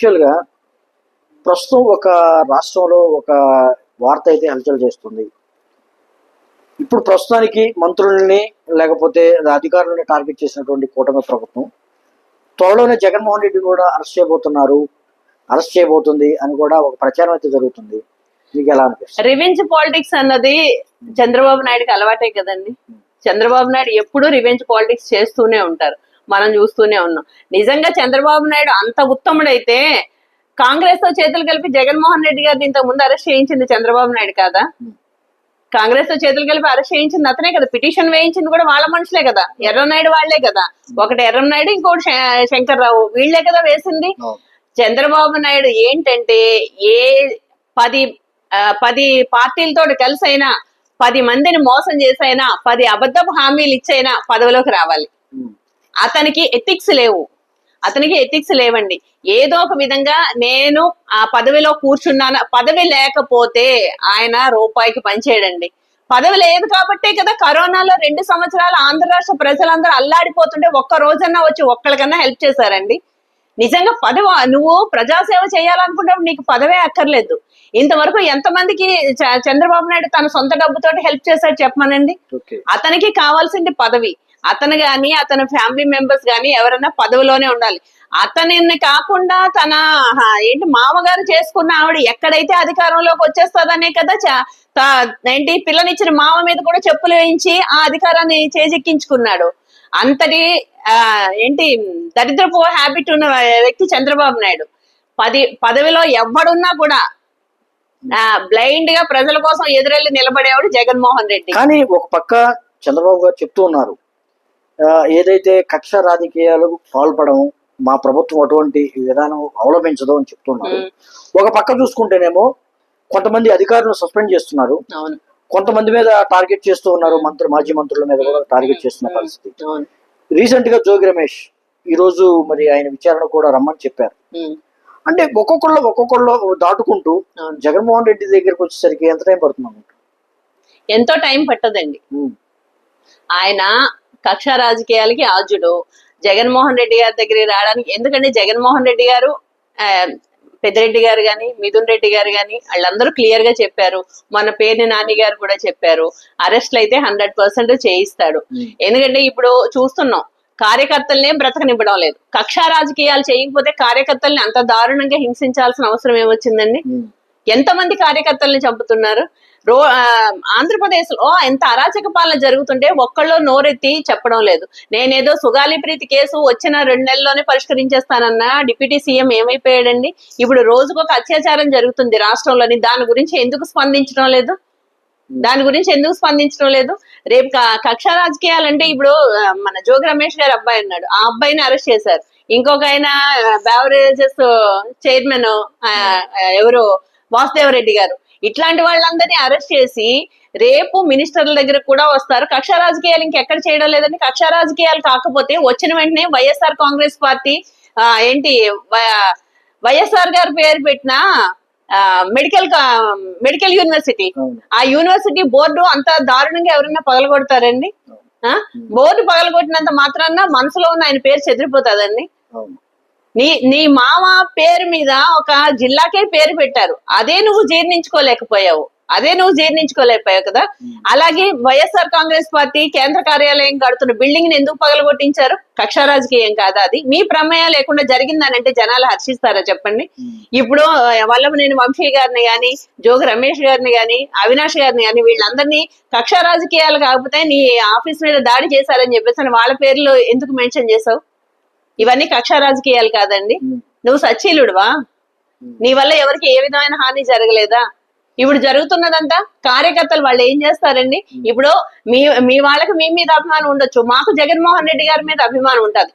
యాక్చువల్గా ప్రస్తుతం ఒక రాష్ట్రంలో ఒక వార్త అయితే హల్చల్ చేస్తుంది. ఇప్పుడు ప్రస్తుతానికి మంత్రుల్ని లేకపోతే అధికారులని టార్గెట్ చేసినటువంటి కూటమి ప్రభుత్వం త్వరలోనే జగన్మోహన్ రెడ్డి కూడా అరెస్ట్ చేయబోతున్నారు. అరెస్ట్ చేయబోతుంది అని కూడా ఒక ప్రచారం అయితే జరుగుతుంది. మీకు ఎలా అనిపిస్తుంది? రివెంజ్ పాలిటిక్స్ అన్నది చంద్రబాబు నాయుడుకి అలవాటే కదండి. చంద్రబాబు నాయుడు ఎప్పుడూ రివెంజ్ పాలిటిక్స్ చేస్తూనే ఉంటారు. మనం చూస్తూనే ఉన్నాం. నిజంగా చంద్రబాబు నాయుడు అంత ఉత్తముడైతే కాంగ్రెస్తో చేతులు కలిపి జగన్మోహన్ రెడ్డి గారిని ఇంతకు ముందు అరెస్ట్ చేయించింది చంద్రబాబు నాయుడు కాదా? కాంగ్రెస్తో చేతులు కలిపి అరెస్ట్ చేయించింది అతనే కదా. పిటిషన్ వేయించింది కూడా వాళ్ళ మనుషులే కదా. ఎర్రనాయుడు వాళ్ళే కదా. ఒకటి ఎర్రనాయుడు ఇంకోటి శంకర్రావు. వీళ్ళే కదా వేసింది. చంద్రబాబు నాయుడు ఏంటంటే ఏ పది పది పార్టీలతో కలిసి అయినా పది మందిని మోసం చేసైనా పది అబద్ధపు హామీలు ఇచ్చైనా పదవిలోకి రావాలి. అతనికి ఎథిక్స్ లేవు. అతనికి ఎథిక్స్ లేవండి. ఏదో ఒక విధంగా నేను ఆ పదవిలో కూర్చున్నాను. పదవి లేకపోతే ఆయన రూపాయికి పనిచేయడండి పదవి లేదు కాబట్టే కదా కరోనాలో రెండు సంవత్సరాలు ఆంధ్ర రాష్ట్ర ప్రజలందరూ అల్లాడిపోతుంటే ఒక్క రోజన్నా వచ్చి ఒక్కరికన్నా హెల్ప్ చేశారండి. నిజంగా పదవి నువ్వు ప్రజాసేవ చేయాలనుకున్నప్పుడు నీకు పదవే అక్కర్లేదు. ఇంతవరకు ఎంతమందికి చంద్రబాబు నాయుడు తన సొంత డబ్బుతోటి హెల్ప్ చేశాడు చెప్పమనండి? అతనికి కావాల్సింది పదవి. అతను గాని అతని ఫ్యామిలీ మెంబర్స్ గాని ఎవరైనా పదవిలోనే ఉండాలి. అతనిని కాకుండా తన ఏంటి మామగారు చేసుకున్న ఆవిడ ఎక్కడైతే అధికారంలోకి వచ్చేస్తుందనే కదా ఏంటి పిల్లనిచ్చిన మామ మీద కూడా చెప్పులు వేయించి ఆ అధికారాన్ని చేజెక్కించుకున్నాడు. అంతటి ఆ, ఏంటి దరిద్రపు హ్యాబిట్ ఉన్న వ్యక్తి చంద్రబాబు నాయుడు. పది పదవిలో ఎవడున్నా కూడా బ్లైండ్గా ప్రజల కోసం ఎదురెళ్ళి నిలబడేవాడు జగన్మోహన్ రెడ్డి. కానీ ఒక పక్క చంద్రబాబు గారు చెప్తూ ఉన్నారు. ఏదైతే కక్ష రాజకీయాలు పాల్పడడం మా ప్రభుత్వం అటువంటి విధానం అవలంబించదు అని చెప్తున్నారు. ఒక పక్క చూసుకుంటేనేమో కొంతమంది అధికారులను సస్పెండ్ చేస్తున్నారు. అవును. కొంతమంది మీద టార్గెట్ చేస్తూ ఉన్నారు మంత్రి మాజీ మంత్రుల మీద కూడా టార్గెట్ చేస్తున్న పరిస్థితి రీసెంట్గా జోగి రమేష్ ఈ రోజు మరి ఆయన విచారణ కూడా రమ్మని చెప్పారు. అంటే ఒక్కొక్కళ్ళు ఒక్కొక్కళ్ళు దాటుకుంటూ. జగన్మోహన్ రెడ్డి దగ్గరికి వచ్చేసరికి ఎంత టైం పడుతుంది? ఎంతో టైం పట్టదండి ఆయన కక్ష రాజకీయాలకి ఆజుడు జగన్మోహన్ రెడ్డి గారి దగ్గరికి రావడానికి ఎందుకంటే జగన్మోహన్ రెడ్డి గారు పెద్దిరెడ్డి గారు గాని మిథున్ రెడ్డి గారు గాని వాళ్ళందరూ క్లియర్గా చెప్పారు. మన పేరుని నాని గారు కూడా చెప్పారు. అరెస్ట్లు అయితే హండ్రెడ్ పర్సెంట్ చేయిస్తాడు. ఎందుకంటే ఇప్పుడు చూస్తున్నాం కార్యకర్తలనే బ్రతకనివ్వడం లేదు. కక్షా రాజకీయాలు చేయకపోతే కార్యకర్తల్ని అంత దారుణంగా హింసించాల్సిన అవసరం ఏమొచ్చిందండి? ఎంతమంది కార్యకర్తల్ని చంపుతున్నారు? రో ఆంధ్రప్రదేశ్లో ఎంత అరాచక పాలన జరుగుతుంటే ఒక్కళ్ళు నోరెత్తి చెప్పడం లేదు. నేనేదో సుగాలి ప్రీతి కేసు వచ్చిన రెండు నెలల్లోనే పరిష్కరించేస్తానన్న డిప్యూటీ సీఎం ఏమైపోయాడండి? ఇప్పుడు రోజుకొక అత్యాచారం జరుగుతుంది రాష్ట్రంలోని. దాని గురించి ఎందుకు స్పందించడం లేదు? దాని గురించి ఎందుకు స్పందించడం లేదు? రేపు కక్ష రాజకీయాలంటే ఇప్పుడు మన జోగి రమేష్ గారు అబ్బాయి ఉన్నాడు. ఆ అబ్బాయిని అరెస్ట్ చేశారు. ఇంకొక ఆయన బెవరేజెస్ చైర్మన్ ఎవరు? వాసుదేవరెడ్డి గారు. ఇట్లాంటి వాళ్ళందరినీ అరెస్ట్ చేసి రేపు మినిస్టర్ల దగ్గర కూడా వస్తారు. కక్ష రాజకీయాలు ఇంకెక్కడ చేయడం లేదండి. కక్ష రాజకీయాలు కాకపోతే వచ్చిన వెంటనే వైఎస్ఆర్ కాంగ్రెస్ పార్టీ ఆ, ఏంటి వైఎస్ఆర్ గారు పేరు పెట్టిన మెడికల్ మెడికల్ యూనివర్సిటీ. ఆ యూనివర్సిటీ బోర్డు అంత దారుణంగా ఎవరైనా పగలగొడతారండి? ఆ? బోర్డు పగలగొట్టినంత మాత్రాన మనసులో ఉన్న ఆయన పేరు చెదిరిపోతుందండి? నీ నీ మామ పేరు మీద ఒక జిల్లాకే పేరు పెట్టారు. అదే నువ్వు జీర్ణించుకోలేకపోయావు. అదే నువ్వు జీర్ణించుకోలేకపోయావు కదా? అలాగే వైఎస్ఆర్ కాంగ్రెస్ పార్టీ కేంద్ర కార్యాలయం కడుతున్న బిల్డింగ్ని ఎందుకు పగలగొట్టించారు? కక్షా రాజకీయం కాదా అది? మీ ప్రమేయం లేకుండా జరిగిందనంటే జనాలు హర్షిస్తారా చెప్పండి? ఇప్పుడు వల్లభనేని వంశీ గారిని గాని జోగి రమేష్ గారిని గాని అవినాష్ గారిని గాని వీళ్ళందరినీ కక్ష రాజకీయాలు కాకపోతే నీ ఆఫీస్ మీద దాడి చేశారని చెప్పేసి వాళ్ళ పేర్లు ఎందుకు మెన్షన్ చేసావు ఇవన్నీ కక్ష రాజకీయాలు కాదండి నువ్వు సచ్చీలుడువా? నీ వల్ల ఎవరికి ఏ విధమైన హాని జరగలేదా? ఇప్పుడు జరుగుతున్నదంతా కార్యకర్తలు వాళ్ళు ఏం చేస్తారండి? ఇప్పుడు మీ మీ వాళ్ళకి మీ మీద అభిమానం ఉండొచ్చు. మాకు జగన్మోహన్ రెడ్డి గారి మీద అభిమానం ఉంటది.